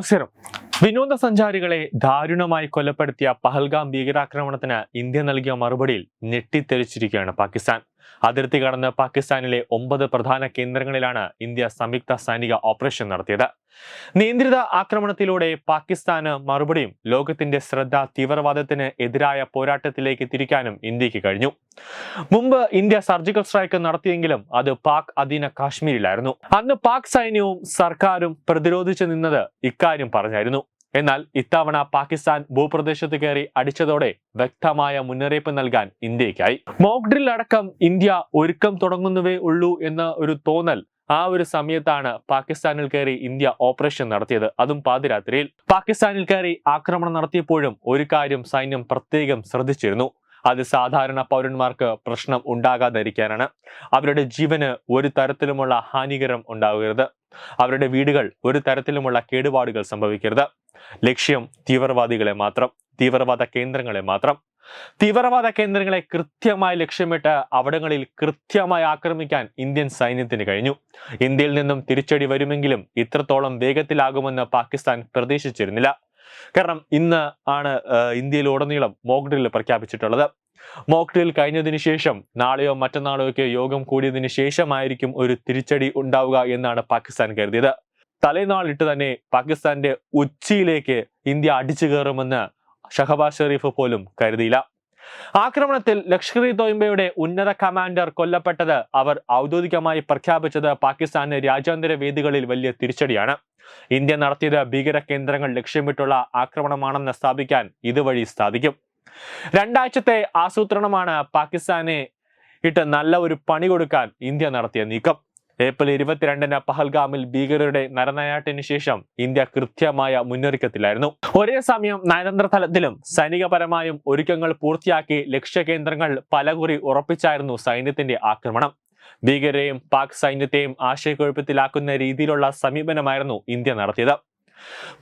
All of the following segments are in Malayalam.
നമസ്കാരം വിനോദസഞ്ചാരികളെ ദാരുണമായി കൊലപ്പെടുത്തിയ പഹൽഗാം ഭീകരാക്രമണത്തിന് ഇന്ത്യ നൽകിയ മറുപടിയിൽ ഞെട്ടിത്തെറിച്ചിരിക്കുകയാണ് പാകിസ്ഥാൻ. അതിർത്തി കടന്ന് പാകിസ്ഥാനിലെ ഒമ്പത് പ്രധാന കേന്ദ്രങ്ങളിലാണ് ഇന്ത്യ സംയുക്ത സൈനിക ഓപ്പറേഷൻ നടത്തിയത്. നിയന്ത്രിത ആക്രമണത്തിലൂടെ പാകിസ്ഥാന് മറുപടിയും ലോകത്തിന്റെ ശ്രദ്ധ തീവ്രവാദത്തിന് എതിരായ പോരാട്ടത്തിലേക്ക് തിരിക്കാനും ഇന്ത്യയ്ക്ക് കഴിഞ്ഞു. മുമ്പ് ഇന്ത്യ സർജിക്കൽ സ്ട്രൈക്ക് നടത്തിയെങ്കിലും അത് പാക് അധീന കാശ്മീരിലായിരുന്നു. അന്ന് പാക് സൈന്യവും സർക്കാരും പ്രതിരോധിച്ചു നിന്നത് ഇക്കാര്യം പറഞ്ഞായിരുന്നു. എന്നാൽ ഇത്തവണ പാകിസ്ഥാൻ ഭൂപ്രദേശത്ത് കയറി അടിച്ചതോടെ വ്യക്തമായ മുന്നറിയിപ്പ് നൽകാൻ ഇന്ത്യക്കായി മോക്ഡ്രിൽ അടക്കം ഇന്ത്യ ഒരുക്കം തുടങ്ങുന്നവേ ഉള്ളൂ എന്ന ഒരു തോന്നൽ ആ ഒരു സമയത്താണ് പാകിസ്ഥാനിൽ കയറി ഇന്ത്യ ഓപ്പറേഷൻ നടത്തിയത്. അതും പാതിരാത്രിയിൽ. പാകിസ്ഥാനിൽ കയറി ആക്രമണം നടത്തിയപ്പോഴും ഒരു കാര്യം സൈന്യം പ്രത്യേകം ശ്രദ്ധിച്ചിരുന്നു. അത് സാധാരണ പൗരന്മാർക്ക് പ്രശ്നം ഉണ്ടാകാതിരിക്കാനാണ്. അവരുടെ ജീവന് ഒരു തരത്തിലുമുള്ള ഹാനികരം ഉണ്ടാകരുത്. അവരുടെ വീടുകൾ ഒരു തരത്തിലുമുള്ള കേടുപാടുകൾ സംഭവിക്കരുത്. ലക്ഷ്യം തീവ്രവാദികളെ മാത്രം തീവ്രവാദ കേന്ദ്രങ്ങളെ മാത്രം. തീവ്രവാദ കേന്ദ്രങ്ങളെ കൃത്യമായി ലക്ഷ്യമിട്ട് അവിടങ്ങളിൽ കൃത്യമായി ആക്രമിക്കാൻ ഇന്ത്യൻ സൈന്യത്തിന് കഴിഞ്ഞു. ഇന്ത്യയിൽ നിന്നും തിരിച്ചടി വരുമെങ്കിലും ഇത്രത്തോളം വേഗത്തിലാകുമെന്ന് പാകിസ്ഥാൻ പ്രതീക്ഷിച്ചിരുന്നില്ല. കാരണം ഇന്ന് ആണ് ഇന്ത്യയിൽ ഇന്ത്യയിലുടനീളം മോക്ക് ഡ്രിൽ പ്രഖ്യാപിച്ചിട്ടുള്ളത്. മോക്ക് ഡ്രിൽ കഴിഞ്ഞതിന് ശേഷം നാളെയോ മറ്റന്നാളോ ഒക്കെ യോഗം കൂടിയതിന് ശേഷമായിരിക്കും ഒരു തിരിച്ചടി ഉണ്ടാവുക എന്നാണ് പാകിസ്ഥാൻ കരുതിയത്. തലേനാളിട്ട് തന്നെ പാകിസ്ഥാന്റെ ഉച്ചിയിലേക്ക് ഇന്ത്യ അടിച്ചു കയറുമെന്ന് ഷഹബാസ് ഷെറീഫ് പോലും കരുതിയില്ല. ആക്രമണത്തിൽ ലഷ്കർ ഇ തോയിബയുടെ ഉന്നത കമാൻഡർ കൊല്ലപ്പെട്ടത് അവർ ഔദ്യോഗികമായി പ്രഖ്യാപിച്ചത് പാകിസ്ഥാന് രാജ്യാന്തര വേദികളിൽ വലിയ തിരിച്ചടിയാണ്. ഇന്ത്യ നടത്തിയത് ഭീകര കേന്ദ്രങ്ങൾ ലക്ഷ്യമിട്ടുള്ള ആക്രമണമാണെന്ന് സ്ഥാപിക്കാൻ ഇതുവഴി സാധിക്കും. രണ്ടാഴ്ചത്തെ ആസൂത്രണമാണ് പാകിസ്ഥാനെ ഇട്ട് നല്ല ഒരു പണി കൊടുക്കാൻ ഇന്ത്യ നടത്തിയ നീക്കം. ഏപ്രിൽ ഇരുപത്തിരണ്ടിന് പഹൽഗാമിൽ ഭീകരരുടെ നരനായാട്ടിന് ശേഷം ഇന്ത്യ കൃത്യമായ മുന്നൊരുക്കത്തിലായിരുന്നു. ഒരേ സമയം നയതന്ത്ര തലത്തിലും സൈനികപരമായും ഒരുക്കങ്ങൾ പൂർത്തിയാക്കി ലക്ഷ്യകേന്ദ്രങ്ങൾ പലകുറി ഉറപ്പിച്ചായിരുന്നു സൈന്യത്തിന്റെ ആക്രമണം. ഭീകരരെയും പാക് സൈന്യത്തെയും ആശയക്കുഴപ്പത്തിലാക്കുന്ന രീതിയിലുള്ള സമീപനമായിരുന്നു ഇന്ത്യ നടത്തിയത്.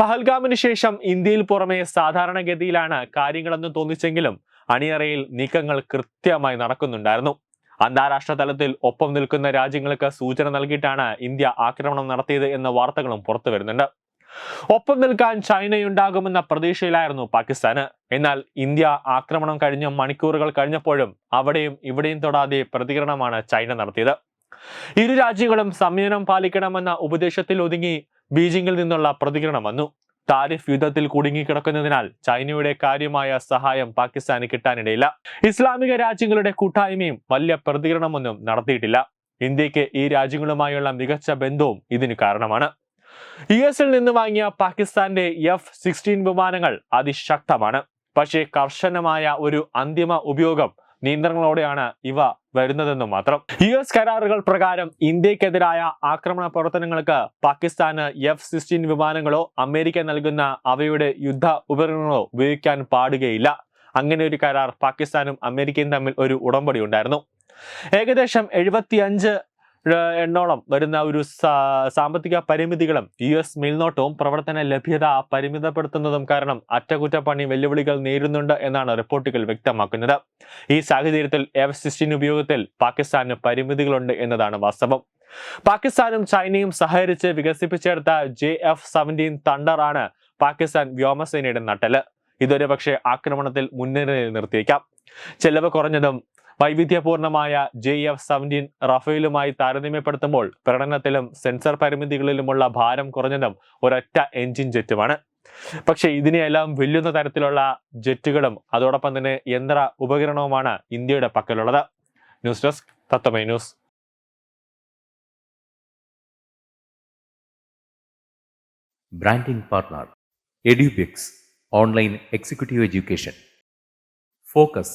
പഹൽഗാമിന് ശേഷം ഇന്ത്യയിൽ പുറമെ സാധാരണഗതിയിലാണ് കാര്യങ്ങളെന്ന് തോന്നിച്ചെങ്കിലും അണിയറയിൽ നീക്കങ്ങൾ കൃത്യമായി നടക്കുന്നുണ്ടായിരുന്നു. അന്താരാഷ്ട്ര തലത്തിൽ ഒപ്പം നിൽക്കുന്ന രാജ്യങ്ങൾക്ക് സൂചന നൽകിയിട്ടാണ് ഇന്ത്യ ആക്രമണം നടത്തിയത് എന്ന വാർത്തകളും പുറത്തു വരുന്നുണ്ട്. ഒപ്പം നിൽക്കാൻ ചൈനയുണ്ടാകുമെന്ന പ്രതീക്ഷയിലായിരുന്നു പാകിസ്ഥാന്. എന്നാൽ ഇന്ത്യ ആക്രമണം കഴിഞ്ഞ മണിക്കൂറുകൾ കഴിഞ്ഞപ്പോഴും അവിടെയും ഇവിടെയും തൊടാതെ പ്രതികരണമാണ് ചൈന നടത്തിയത്. ഇരു രാജ്യങ്ങളും സംയമനം പാലിക്കണമെന്ന ഉപദേശത്തിൽ ഒതുങ്ങി ബീജിംഗിൽ നിന്നുള്ള പ്രതികരണം വന്നു. താരിഫ് യുദ്ധത്തിൽ കുടുങ്ങിക്കിടക്കുന്നതിനാൽ ചൈനയുടെ കാര്യമായ സഹായം പാകിസ്ഥാന് കിട്ടാനിടയില്ല. ഇസ്ലാമിക രാജ്യങ്ങളുടെ കൂട്ടായ്മയും വലിയ പ്രതികരണമൊന്നും നടത്തിയിട്ടില്ല. ഇന്ത്യയ്ക്ക് ഈ രാജ്യങ്ങളുമായുള്ള മികച്ച ബന്ധവും ഇതിന് കാരണമാണ്. യു എസിൽ നിന്ന് വാങ്ങിയ പാകിസ്ഥാന്റെ എഫ് സിക്സ്റ്റീൻ വിമാനങ്ങൾ അതിശക്തമാണ്. പക്ഷേ കർശനമായ ഒരു അന്തിമ ഉപയോഗം നിയന്ത്രണങ്ങളോടെയാണ് ഇവ വരുന്നതെന്ന് മാത്രം. യു എസ് കരാറുകൾ പ്രകാരം ഇന്ത്യക്കെതിരായ ആക്രമണ പ്രവർത്തനങ്ങൾക്ക് പാകിസ്ഥാന് എഫ് സിക്സ്റ്റീൻ വിമാനങ്ങളോ അമേരിക്ക നൽകുന്ന അവയുടെ യുദ്ധ ഉപകരണങ്ങളോ ഉപയോഗിക്കാൻ പാടുകയില്ല. അങ്ങനെ ഒരു കരാർ പാകിസ്ഥാനും അമേരിക്കയും തമ്മിൽ ഒരു ഉടമ്പടി ഉണ്ടായിരുന്നു. ഏകദേശം എഴുപത്തിയഞ്ച് എണ്ണോളം വരുന്ന ഒരു സാമ്പത്തിക പരിമിതികളും യു എസ് മേൽനോട്ടവും പ്രവർത്തന ലഭ്യത പരിമിതപ്പെടുത്തുന്നതും കാരണം അറ്റകുറ്റപ്പണി വെല്ലുവിളികൾ നേരിടുന്നുണ്ട് എന്നാണ് റിപ്പോർട്ടുകൾ വ്യക്തമാക്കുന്നത്. ഈ സാഹചര്യത്തിൽ എഫ് സിക്സ്റ്റീൻ ഉപയോഗത്തിൽ പാകിസ്ഥാന് പരിമിതികളുണ്ട് എന്നതാണ് വാസ്തവം. പാകിസ്ഥാനും ചൈനയും സഹകരിച്ച് വികസിപ്പിച്ചെടുത്ത ജെ എഫ് സെവന്റീൻ തണ്ടർ ആണ് പാകിസ്ഥാൻ വ്യോമസേനയുടെ നട്ടൽ ഇതൊരു പക്ഷേ ആക്രമണത്തിൽ മുൻനിരയിൽ നിർത്തിയേക്കാം. ചെലവ് കുറഞ്ഞതും വൈവിധ്യപൂർണമായ ജെ എഫ് സെവന്റീൻ റഫേലുമായി താരതമ്യപ്പെടുത്തുമ്പോൾ പ്രകടനത്തിലും സെൻസർ പരിമിതികളിലുമുള്ള ഭാരം കുറഞ്ഞതും ഒരൊറ്റ എഞ്ചിൻ ജെറ്റുമാണ് പക്ഷെ ഇതിനെയെല്ലാം വെല്ലുന്ന തരത്തിലുള്ള ജെറ്റുകളും അതോടൊപ്പം തന്നെ യന്ത്ര ഉപകരണവുമാണ് ഇന്ത്യയുടെ പക്കലുള്ളത്. News desk തത്തമൈ news. Branding partner online executive education focus